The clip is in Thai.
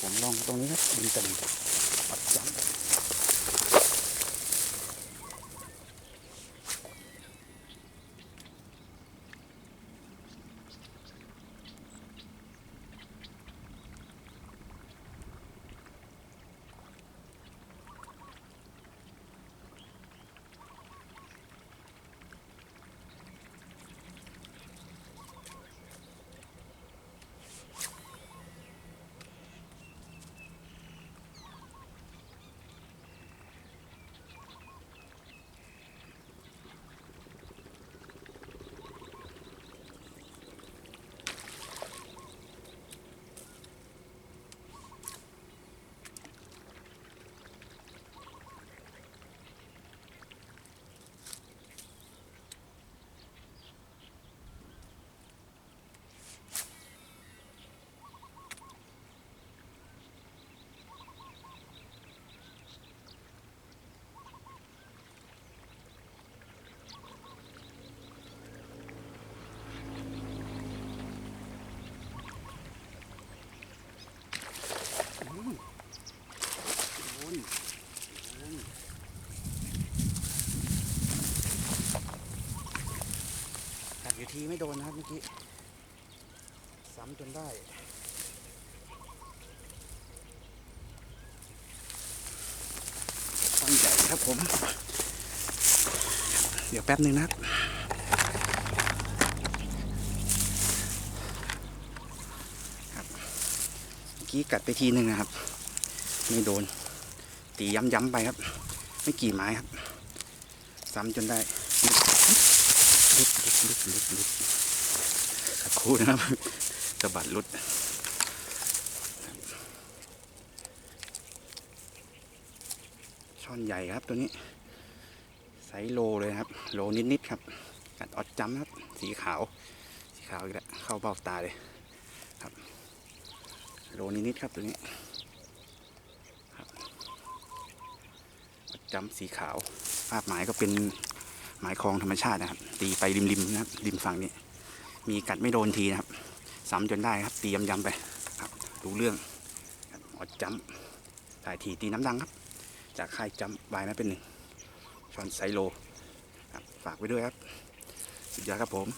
ผมลองตรงนี้ครับมีตะลิ่งปัดจัง ทีไม่โดนนะครับเมื่อกี้ซ้ำจนได้ตั้งใหญ่ครับผม เดี๋ยวแป๊บหนึ่งนะครับเมื่อกี้กัดไปทีหนึ่งนะครับ ไม่โดน ตีย้ำๆไปครับ ไม่กี่ไม้ครับ ซ้ำจนได้ ลุดลุดลุดลุดลุดสักครู่นะครับสะบัดลุดช่อนใหญ่ครับตัวนี้ไซโลเลยครับ โลนิดๆครับกัดออดจำครับ สีขาว สีขาวอีกแล้วเข้าเบ้าตาเลยครับ โลนิดๆครับตัวนี้ครับจำสีขาวภาพหมายก็เป็น หมายคลองธรรมชาตินะครับ ตีไปริมๆนะครับริมฝั่งนี้ มีกัดไม่โดนทีนะครับซ้ำจนได้ครับ ตีย้ำๆไปครับรู้เรื่องครับอดจำถ่ายทีตีน้ำดังครับ จากค่ายจำบายนะเป็นหนึ่งช้อนไซโลครับฝากไว้ด้วยครับ สุดยอดครับผม